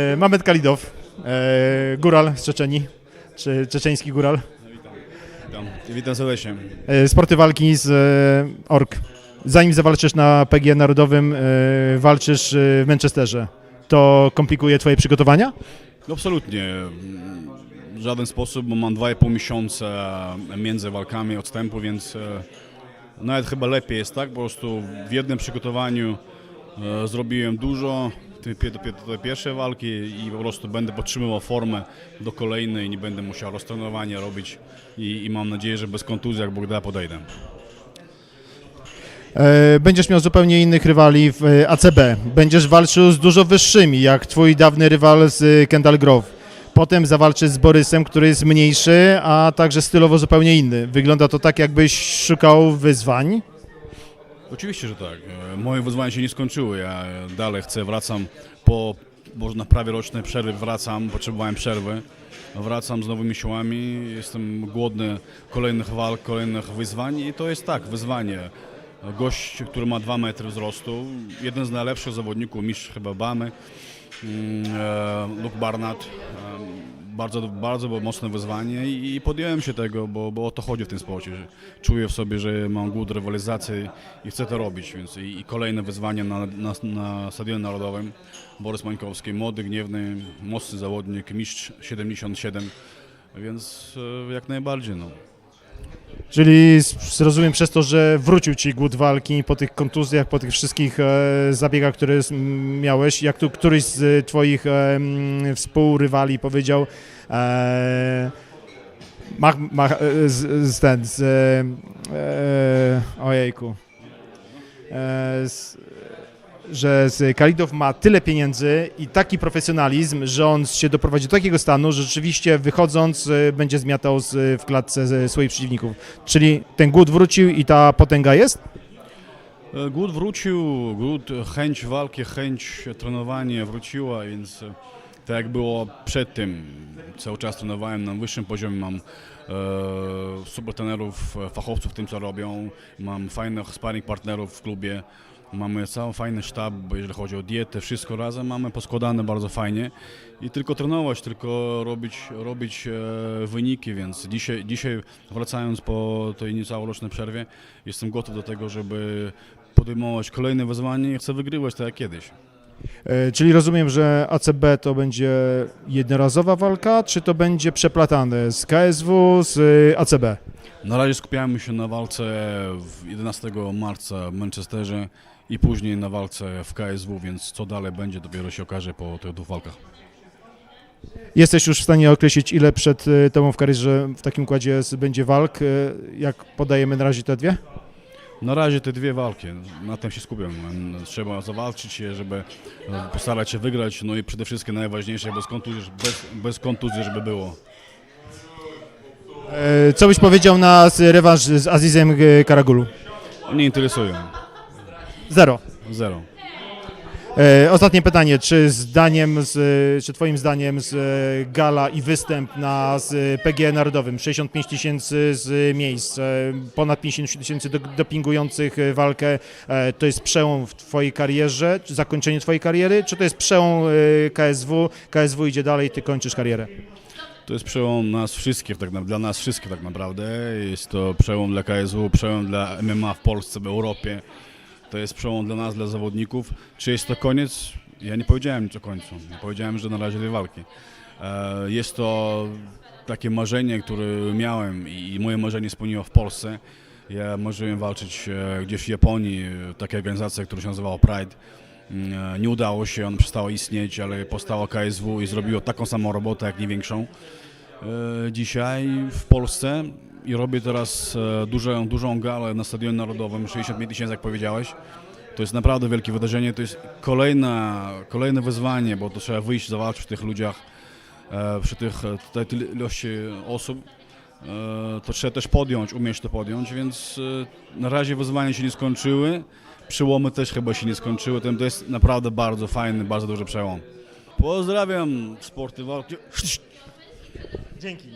E, Mamet Kalidow, e, góral z Czeczeni, czy czeczeński góral. Witam, witam serdecznie. E, Sporty walki z e, ORK. Zanim zawalczysz na PG Narodowym, e, walczysz e, w Manchesterze. To komplikuje twoje przygotowania? No absolutnie. W żaden sposób, bo mam 2,5 miesiąca między walkami odstępu, więc e, nawet chyba lepiej jest tak. Po prostu w jednym przygotowaniu e, zrobiłem dużo, te pierwsze walki i po prostu będę podtrzymywał formę do kolejnej, nie będę musiał roztrenowania robić i, i mam nadzieję, że bez kontuzji, jak Bóg da, podejdę. E, Będziesz miał zupełnie innych rywali w e, ACB. Będziesz walczył z dużo wyższymi, jak twój dawny rywal z e, Kendall Grove. Potem zawalczysz z Borysem, który jest mniejszy, a także stylowo zupełnie inny. Wygląda to tak, jakbyś szukał wyzwań. Oczywiście, że tak. E, Moje wyzwania się nie skończyły. Ja e, dalej chcę, wracam po może na prawie rocznej przerwy, wracam, potrzebowałem przerwy. Wracam z nowymi siłami, jestem głodny kolejnych walk, kolejnych wyzwań i to jest tak, wyzwanie. Gość, który ma 2 metry wzrostu, jeden z najlepszych zawodników, mistrz chyba Bamy, mm, e, Luke Barnett. Bardzo, bardzo było mocne wyzwanie i podjąłem się tego, bo, bo o to chodzi w tym sporcie. Czuję w sobie, że mam głód rywalizacji i chcę to robić. Więc i, i kolejne wyzwanie na, na, na Stadionie Narodowym. Borys Mańkowski, młody, gniewny, mocny zawodnik, mistrz 77, więc e, jak najbardziej. No. Czyli zrozumiem przez to, że wrócił ci głód walki po tych kontuzjach, po tych wszystkich e, zabiegach, które miałeś. Jak tu któryś z twoich e, współrywali powiedział, e, mach, mach, e, z, z ten, z, e, ojejku, z, że Kalidow ma tyle pieniędzy i taki profesjonalizm, że on się doprowadzi do takiego stanu, że rzeczywiście wychodząc e, będzie zmiatał w klatce swoich przeciwników. Czyli ten głód wrócił i ta potęga jest? E, Głód wrócił, głód, chęć walki, chęć trenowania wróciła, więc e, tak jak było przed tym, cały czas trenowałem na wyższym poziomie, mam e, fachowców w tym co robią, mam fajnych sparring partnerów w klubie, mamy cały fajny sztab, bo jeżeli chodzi o dietę, wszystko razem mamy poskładane bardzo fajnie i tylko trenować, tylko robić, robić e, wyniki, więc dzisiaj, dzisiaj wracając po tej niecałorocznej przerwie, jestem gotów do tego, żeby podejmować kolejne wyzwanie i chcę wygrywać tak jak kiedyś. E, Czyli rozumiem, że ACB to będzie jednorazowa walka, czy to będzie przeplatane z KSW, z e, ACB? Na razie skupiamy się na walce w 11 marca w Manchesterze i później na walce w KSW, więc co dalej będzie dopiero się okaże po tych dwóch walkach. Jesteś już w stanie określić, ile przed e, tobą w karierze w takim układzie z- będzie walk, e, jak podajemy na razie te dwie? Na razie te dwie walki, na tym się skupiam. Trzeba zawalczyć je, żeby e, postarać się wygrać, no i przede wszystkim najważniejsze, bez kontuzji, bez, bez kontuzji żeby było. Co byś powiedział na rewanż z Azizem Karagulu? Nie interesują. Zero. Zero. E, Ostatnie pytanie, czy zdaniem, z, czy twoim zdaniem z e, gala i występ na z PG Narodowym, 65 tysięcy z miejsc, e, ponad 50 tysięcy do- dopingujących e, walkę, e, to jest przełom w twojej karierze, czy zakończenie twojej kariery, czy to jest przełom e, KSW, KSW idzie dalej, ty kończysz karierę? To jest przełom nas wszystkich, tak, dla nas wszystkich tak naprawdę. Jest to przełom dla KSW, przełom dla MMA w Polsce, w Europie. To jest przełom dla nas, dla zawodników. Czy jest to koniec? Ja nie powiedziałem nic o końcu. Powiedziałem, że na razie dwie walki. E, Jest to takie marzenie, które miałem i moje marzenie spełniło w Polsce. Ja marzyłem walczyć e, gdzieś w Japonii, takiej organizacji, która się nazywała Pride. Mm, e, Nie udało się, ona przestała istnieć, ale powstała KSW i zrobiło taką samą robotę, jak nie większą. Dzisiaj w Polsce i robię teraz e, dużą, dużą galę na Stadionie Narodowym, 65 tysięcy, jak powiedziałeś. To jest naprawdę wielkie wydarzenie, to jest kolejna, kolejne wyzwanie, bo to trzeba wyjść, zawalczyć przy tych ludziach, e, przy tych e, tyle ilości osób. To trzeba też podjąć, umieć to podjąć, więc na razie wyzwania się nie skończyły. Przyłomy też chyba się nie skończyły, to jest naprawdę bardzo fajny, bardzo duży przełom. Pozdrawiam sporty walki. Dzięki.